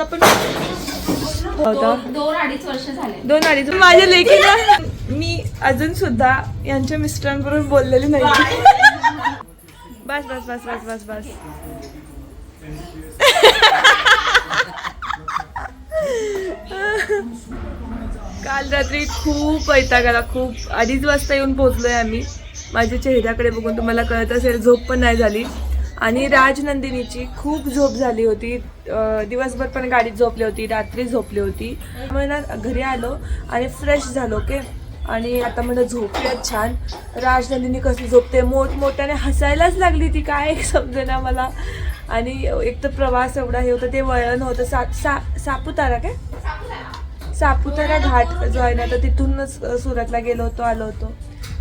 मला पण होता दोन अडीच वर्ष झाले. दोन अडीच माझ्या लेकीला मी अजून सुद्धा यांच्या मिस्टरांबरोबर बोललेली नाही. बस बस बस बस बस बस. काल रात्री खूप वैताग आला. खूप अडीच वाजता येऊन पोहोचलोय आम्ही. माझ्या चेहऱ्याकडे बघून तुम्हाला कळत असेल झोप पण नाही झाली. आणि राजनंदिनीची खूप झोप झाली होती. दिवसभर पण गाडीत झोपली होती रात्री झोपली होती. त्यामुळे ना घरी आलो आणि फ्रेश झालो ओके आणि आता मला झोपली छान. राजनंदिनी कशी झोपते? मोठमोठ्याने हसायलाच लागली ती काय समजेना मला. आणि एक तर प्रवास एवढा हे होता ते वळण होतं. सा सा सापुतारा काय? सापुतारा घाट जो आहे ना तर तिथूनच सुरतला गेलो होतो आलो होतो.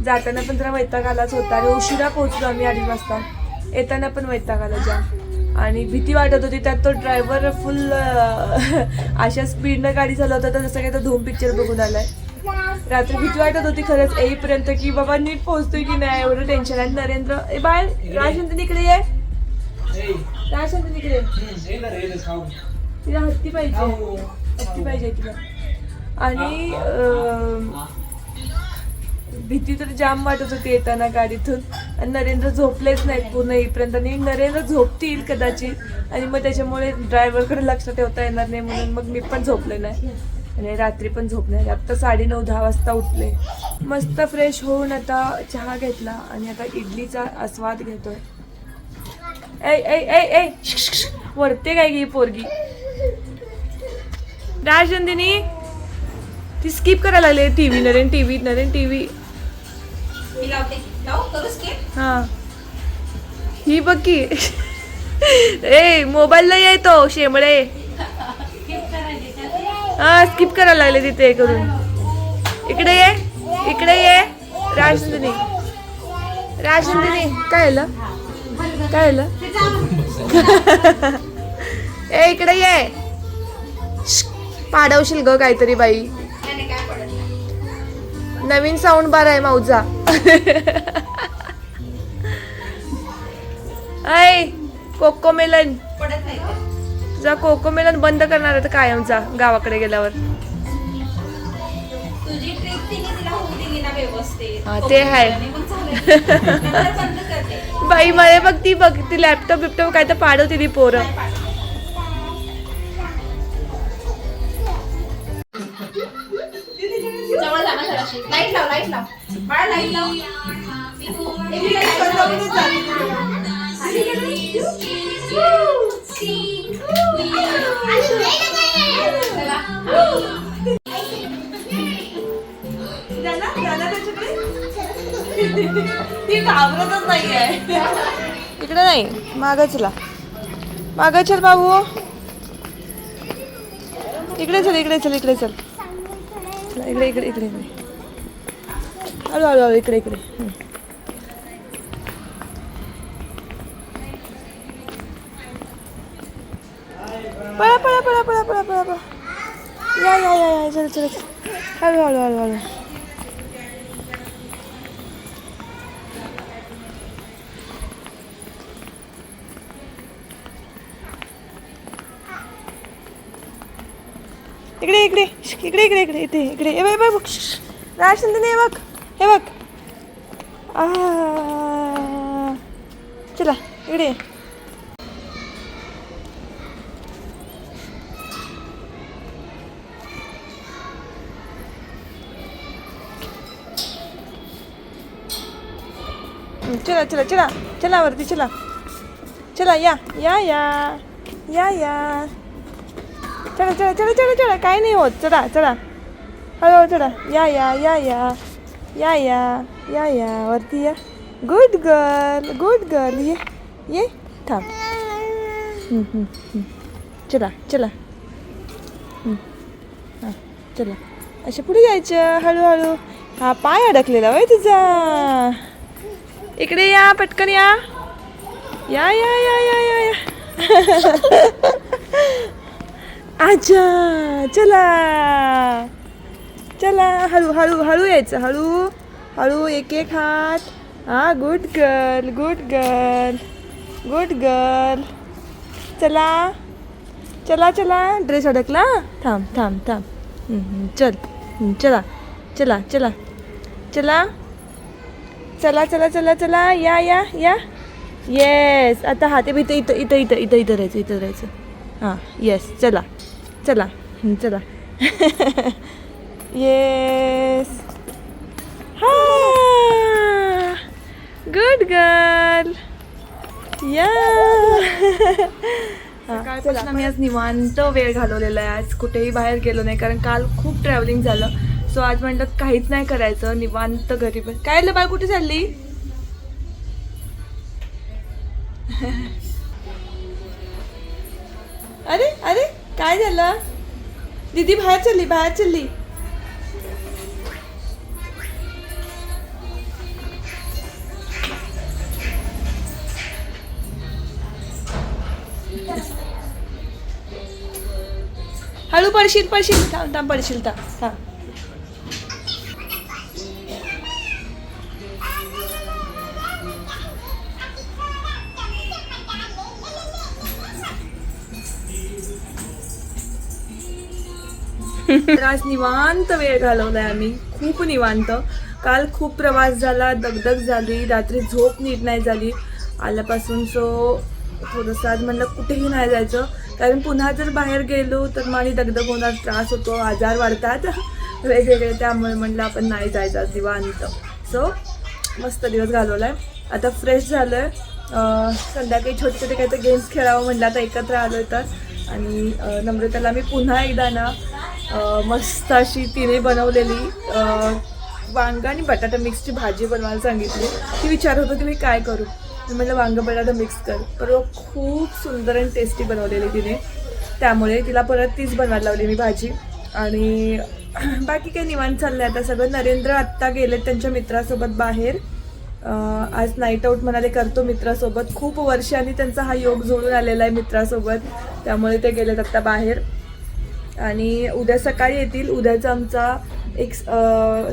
जाताना पण जरा वैताग आलाच होता. आणि उशिरा पोहोचलो आम्ही अडीच वाजता. येताना पण वैताग आला जाम आणि भीती वाटत होती त्यात तो ड्रायव्हर फुल अशा स्पीडनं गाडी चालवत होता जसं काही तो धूम पिक्चर बघून आलाय. रात्री भीती वाटत होती खरंच येईपर्यंत की बाबा नीट पोहोचतोय की नाही एवढं टेन्शन आहे. नरेंद्र ए बाय राजनंदिनी इकडे ये. राजनंदिनी इकडे तिला हत्ती पाहिजे. हत्ती पाहिजे तिला. आणि भीती तर जाम वाटत होती येताना गाडीतून. आणि नरेंद्र झोपलेच नाहीत पूर्ण इथपर्यंत. आणि नरेंद्र झोपतील कदाचित. आणि मग त्याच्यामुळे ड्रायव्हरकडे लक्ष ठेवता येणार नाही म्हणून मग मी पण झोपले नाही. आणि रात्री पण झोप नाही. आत्ता साडे नऊ दहा वाजता उठले. मस्त फ्रेश होऊन आता चहा घेतला आणि आता इडलीचा आस्वाद घेतोय. ऐ ऐ ऐ ऐ. वरते काय गी पोरगी? राजनंदिनी ती स्किप करायला लागले TV Naren TV Naren TV हा. ही बघ की. ए मोबाईलला ये तो शेमळे हा स्किप करायला लागले तिथे हे करून इकडे ये इकडे ये. राजनी राजनी काय काय आलं? ए इकडे ये. पाडवशील ग काहीतरी बाई. नवीन साऊंड बार आहे माऊजा. ऐ कोकोमेलन जा कोकोमेलन बंद करणार आहे तर काय गावाकडे गेल्यावर. ते आहे. बाई मला बघ ती बघ ती लॅपटॉप बिपटॉप काय तर पाडवते ती पोरं. लाव लाइट लाव बाळा लाइट लाव ए, मी लाइट बंद करूनच जाते. आली का नाही? चला. ती घाबरतच नाहीये इकडे नाही मागं चला मागं चल बाबू इकडे चल इकडे चल इकडे चल चला इकडे इकडे इकडे इकडे हळू हळू इकडे इकडे. पळा पळा पळा पळा पळा पळा पळा. या या या या चल चल हळू हळू हळू हळू. इकडे इकडे इकडे इकडे इकडे इथे इकडे. ए बघ, हे बघ बघ. हे बघ. आ, चला इकडे चला चला चला चला वरती चला. चला या या या. या या. चला चला चला चला चला. काय नाही होत. चला चला. हळूहळू चला या या या या. या या या या वरती या. गुड गर्ल गुड गर्ल ये ये थांब. चला चला. हां चला. अशा पुढे जायचं हळूहळू. हा पाय अडकलेला वय तुझा. इकडे या पटकन या. या या या या या या. अच्छा चला. चला हळू हळू हळू यायचं हळू. हळू एक एक हात. हा good girl good girl good girl चला. चला चला. ड्रेस अडकला? थांब थांब थांब. चल. चला चला चला. चला. चला चला चला चला. या या या. येस आता हा ते इथं इथं इथं इथं इथं इथं राहायचं इथं राहायचं. हां येस चला चला. चला. येस हा गुड गर्ल या सकाळपासून आम्ही आज निवांत वेळ घालवलेला आहे. आज कुठेही बाहेर गेलो नाही कारण काल खूप ट्रॅव्हलिंग झालं. सो आज म्हणलं काहीच नाही करायचं निवांत घरी पण काय बाळ कुठे चालली? अरे अरे काय झालं? दीदी बाहेर चालली बाहेर चालली. हळू पडशील पडशील. थांब थांब पडशील थांब. हां आज निवांत वेळ घालवलाय आम्ही. खूप निवांत. काल खूप प्रवास झाला दगदग झाली रात्री झोप नीट नाही झाली. आल्यापासून सो थोडंसं आज म्हणलं कुठेही नाही जायचं. कारण पुन्हा जर बाहेर गेलो तर मग आणि दगदग होणार त्रास होतो आजार वाढतात. वेगवेगळे त्यामुळे म्हणलं आपण नाही जायचं आज निवांत सो मस्त दिवस घालवलाय. आता फ्रेश झालं आहे संध्याकाळी छोटे छोटे काहीतरी गेम्स खेळावं म्हणलं आता एकत्र आलो आहे तर. आणि नम्रतेला नम्रताला मी पुन्हा एकदा ना मस्त अशी तिने बनवलेली अं, वांगा आणि बटाटा मिक्सची भाजी बनवायला सांगितली. ती विचार होतो की मी काय करू? मी म्हटलं वांगा बटाटा मिक्स कर. पण खूप सुंदर आणि टेस्टी बनवलेली तिने. त्यामुळे तिला परत तीच बनवायला लावली मी भाजी. आणि बाकी काही निवांत चाललं आहे आता सगळं नरेंद्र आत्ता गेले त्यांच्या मित्रासोबत बाहेर. आज नाईट आऊट म्हणाले करतो मित्रासोबत. खूप वर्षांनी त्यांचा हा योग जुळून आलेला आहे मित्रासोबत. त्यामुळे ते गेलेत आत्ता बाहेर. आणि उद्या सकाळी येतील. उद्याचा आमचा एक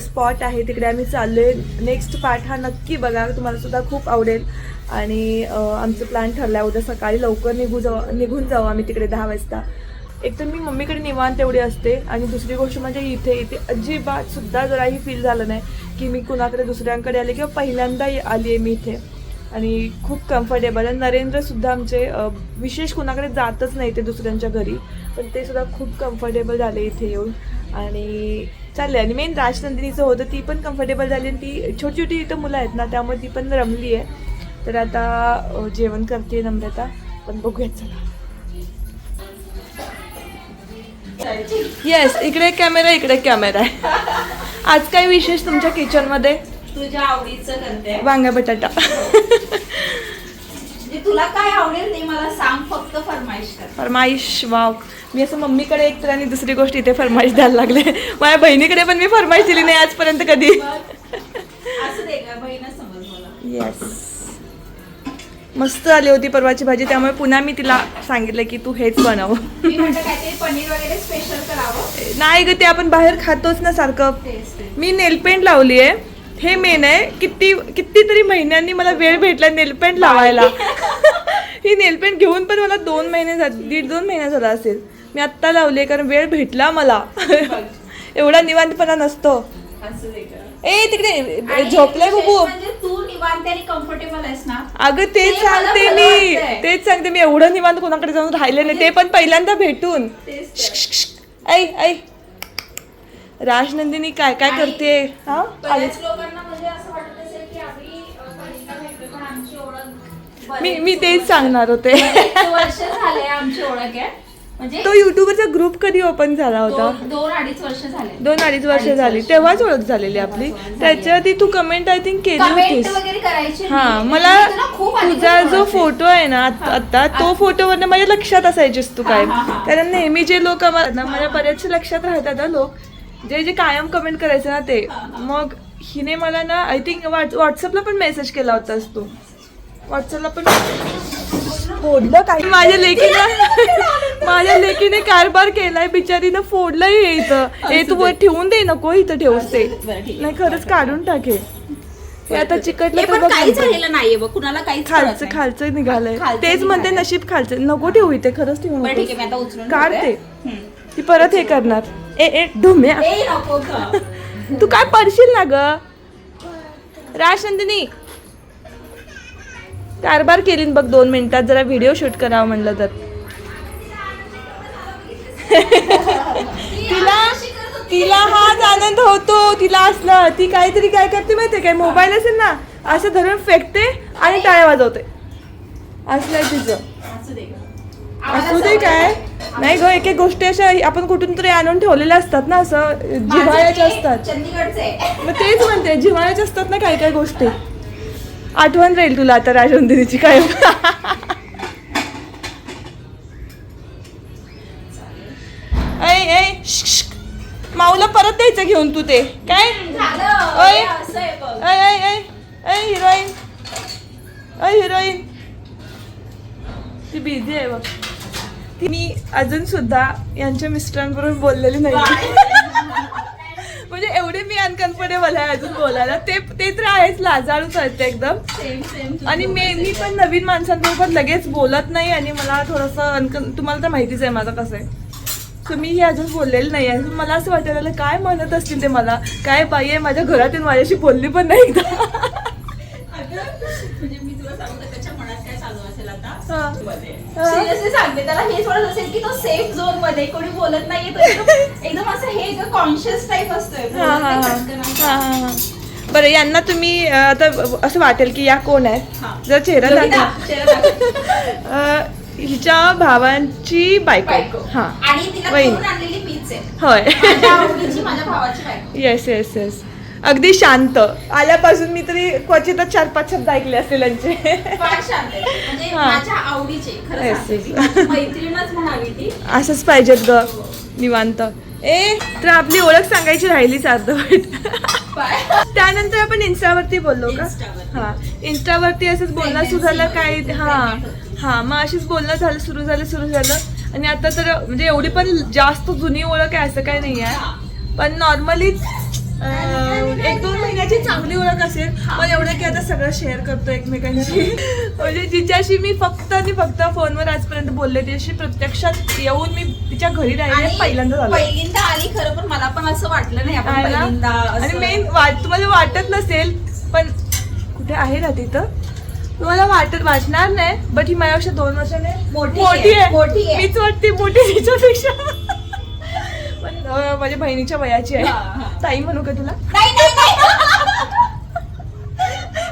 स्पॉट आहे तिकडे आम्ही चाललोय. नेक्स्ट पार्ट हा नक्की बघा. तुम्हाला सुद्धा खूप आवडेल. आणि आमचं प्लॅन ठरला आहे उद्या सकाळी लवकर निघू जाऊ निघून जाऊ आम्ही तिकडे दहा वाजता. एक तर मी मम्मीकडे निवांत एवढी असते. आणि दुसरी गोष्ट म्हणजे इथे इथे अजिबात सुद्धा जराही फील झालं नाही की मी कुणाकडे दुसऱ्यांकडे आले किंवा पहिल्यांदा आली आहे मी इथे. आणि खूप कम्फर्टेबल आणि नरेंद्रसुद्धा आमचे विशेष कुणाकडे जातच नाही ते दुसऱ्यांच्या घरी. पण ते सुद्धा खूप कम्फर्टेबल झाले इथे येऊन. आणि चालले आणि मेन राजनंदिनीचं होतं ती पण कम्फर्टेबल झाली आणि ती छोटी छोटी इथं मुलं आहेत ना त्यामुळे ती पण रमली आहे. तर आता जेवण करते नम्रता पण बघूयात चला. येस इकडे कॅमेरा इकडे कॅमेरा आहे. आज काय विशेष तुमच्या किचनमध्ये तुझ्या आवडीचं करते वांगा बटाटा. तुला काय आवडेल ते मला सांग फक्त फरमाईश कर. फरमाईश वाव. मी असं मम्मीकडे एक तर आणि दुसरी गोष्ट इथे फरमाईश द्यायला लागले. माझ्या बहिणीकडे पण मी फरमाईश दिली नाही आजपर्यंत कधी. असं दे का बहीणच समज मला. येस मस्त आली होती परवाची भाजी त्यामुळे पुन्हा मी तिला सांगितलं की तू हेच बनव. नाही ग ते आपण बाहेर खातोच ना सारखं. मी नेलपेंट लावली आहे हे मेन आहे किती कितीतरी महिन्यांनी मला वेळ भेटला नेलपेंट लावायला. ही नेलपेंट घेऊन पण मला दोन महिने झाले दीड दोन महिना झाला असेल. मी आत्ता लावली कारण वेळ भेटला मला. एवढा निवांतपणा नसतो. ए तिकडे झोपलाय बुबू. म्हणजे तू निवांत आणि कम्फर्टेबल आहेस ना? अगं तेच सांगते मी. तेच सांगते मी. एवढं निवांत कोणाकडे जाऊन राहिले नाही ते पण पहिल्यांदा भेटून. ऐ ऐ राजनंदिनी काय काय करते हा आली. बऱ्याच लोकांना म्हणजे असं वाटत असेल की आम्ही अ, पहिल्यांदा भेटलो पण आमची ओळख मी बरेच मी तेच सांगणार होते बरेच वर्ष झाले आमची ओळख आहे म्हणजे तो युट्यूबरचा ग्रुप कधी ओपन झाला होता दोन दोन अडीच वर्ष झाले दोन अडीच वर्ष अडीच झाली वर्ष. तेव्हाच ओळख झालेली आपली. त्याच्या आधी तू कमेंट आय थिंक केली कमेंट होतीस वगैरे करायची हा मी. मला मी तुला खूप आधीपासून तुझा जो ओळखते. फोटो आहे ना आत-. आता तो फोटोवरनं माझ्या लक्षात असायचीस तू काय हा, हा, हा. कारण नेहमी जे लोक माझ्या बऱ्याचशा लक्षात राहतात लोक जे जे कायम कमेंट करायचे ना ते मग हिने मला ना आय थिंक व्हॉट्सअपला पण मेसेज केला होतास तू व्हॉट्सअपला पण फोडलं काय माझ्या लेकीनं माझ्या लेकीने कारभार केलाय बिचारीनं फोडलंय हे इथं हे तू ठेवून दे नको इथं ठेवूस ते. नाही खरंच काढून टाके हे आता चिकटलं हे काहीच. राहिलं नाहीये कुणाला कळत खालचं नाही. खालचं निघालंय तेच म्हणते. नशीब खालचं नको ठेवू इथे खरंच ठेवू बरं ठीक आहे नकोस. मी आता उचलून काढ ठेवते. ते. हम्म. ती परत हे करणार ए ए ढुम्या. तू काय पडशील ना ग? राजनंदिनी कारभार केली बघ दोन मिनिटात जरा व्हिडिओ शूट करावं म्हणलं तर. तिला तिला हाच आनंद होतो तिला असलं. ती काहीतरी काय करते माहितीये काय? मोबाईल असेल ना असं धरून फेकते आणि टाळ्या वाजवते. असलंय तिचं. असू दे काय. नाही. ग एक एक गोष्टी अशा आपण कुठून तरी आणून ठेवलेल्या असतात ना असं जिव्हाळ्याच्या ते असतात मग तेच म्हणते जिव्हाळ्याच्या असतात ना काही काही गोष्टी. आठवण राहील तुला आता राजवंदिनीची काय. माऊला परत द्यायचं घेऊन तू ते. काय. ऐ. ऐ ऐ ऐ. हिरोईन. ऐ हिरोईन. ती बिझी आहे बघ. ती मी अजून सुद्धा यांच्या मिस्टरांबरोबर बोललेली नाही. म्हणजे एवढे मी अनकम्फर्टेबल आहे अजून बोलायला. ते ते तर आहेच लाजाळूच आहेत ते एकदम. आणि मी मी पण नवीन माणसांबरोबर लगेच बोलत नाही आणि मला थोडंसं अनकन तुम्हाला तर माहितीच आहे माझं कसं आहे. सो मी हे अजून बोललेलं नाही आहे. मला असं वाटायला काय म्हणत असतील ते मला? काय बाई आहे माझ्या घरातून माझ्याशी बोलली पण नाही सिरियसली सांगते त्याला हेच वाटत असेल की तो सेफ झोनमध्ये. कोणी बोलत नाहीये तो एकदम असं हे कॉन्शियस टाईप असतोय. हा, हा, हा. हा, हा, हा. बरं यांना तुम्ही आता असं वाटेल की या कोण आहेत? हा. जर चेहरा दाखवा. हिच्या भावांची बायको. हा. होय. येस येस येस अगदी शांत. आल्यापासून मी तरी क्वचितच चार पाच शब्द ऐकले असतील यांचे. फार शांत आहे. म्हणजे असंच पाहिजेत ग निवांत. ए तर आपली ओळख सांगायची राहिलीच अर्धवट. बाय. त्यानंतर आपण इन्स्टावरती बोललो का. हा. इन्स्टावरती असंच बोलणं सुरू झालं काय हा. हा मग अशीच बोलणं झालं सुरू झालं सुरू झालं. आणि आता तर म्हणजे एवढी पण जास्त जुनी ओळख आहे असं काही नाही आहे. पण नॉर्मलीच एक दोन महिन्याची चांगली ओळख असेल पण एवढं की आता सगळं शेअर करतो एकमेकांशी. म्हणजे जिच्याशी मी फक्त आणि फक्त फोनवर आजपर्यंत बोलले तिच्याशी प्रत्यक्षात येऊन मी तिच्या घरी राहिले पहिल्यांदा झालं. पहिल्यांदा आली खरं पण मला पण असं वाटलं नाही आपण? पहिल्यांदा आणि मेन वाट तुम्हाला वाटत नसेल पण कुठे आहे ना तिथं? तुम्हाला वाटत वाटणार नाही बट ही माझ्यापेक्षा दोन वर्षाने मोठी मोठी आहे. मीच वाटते मोठी तिच्यापेक्षा. माझ्या बहिणीच्या वयाची आहे. ताई म्हणू का तुला? नाही नाही नाही.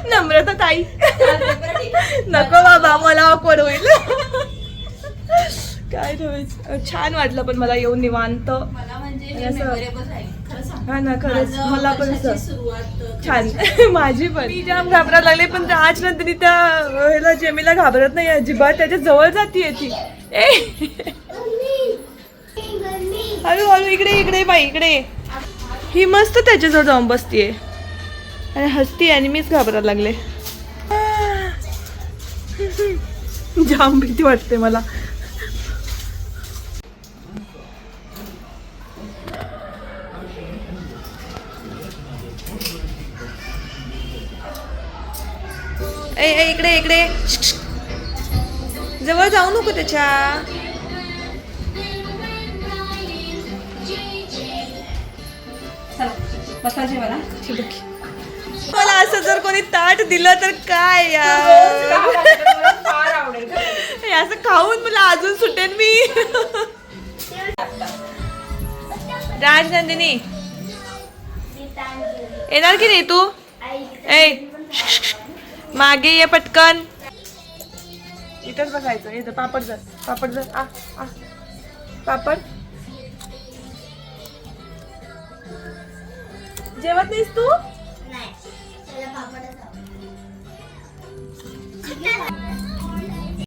नम्रता ताई. नको बाबा मला ऑकवर्ड होईल. काय छान वाटलं पण मला येऊन निवांत. म्हणजे हे. हा ना खरंच. मला पण छान. माझी पण. मी जाम घाबरायला लागले पण आज नंतर त्या ह्याला जेमीला घाबरत नाही अजिबात. त्याच्याजवळ जातीये ती. ए हळू हळू इकडे इकडे बाई इकडे. ही मस्त त्याच्याजवळ जाऊन बसतीये. आणि हसती आणि मीच घाबरायला लागले. जाम भीती वाटते मला. ए ए, इकडे इकडे. जवळ जाऊ नको त्याच्या. बसा जेवायला. मला असं जर कोणी ताट दिलं तर काय यार. हे असं खाऊन मला अजून सुटेन मी. राजनंदिनी. येणार की नाही तू? ए. मागे ये पटकन. इथंच बसायचं. इथं पापड जर पापड जर. आ आ. पापड. जेवत नाहीस तू?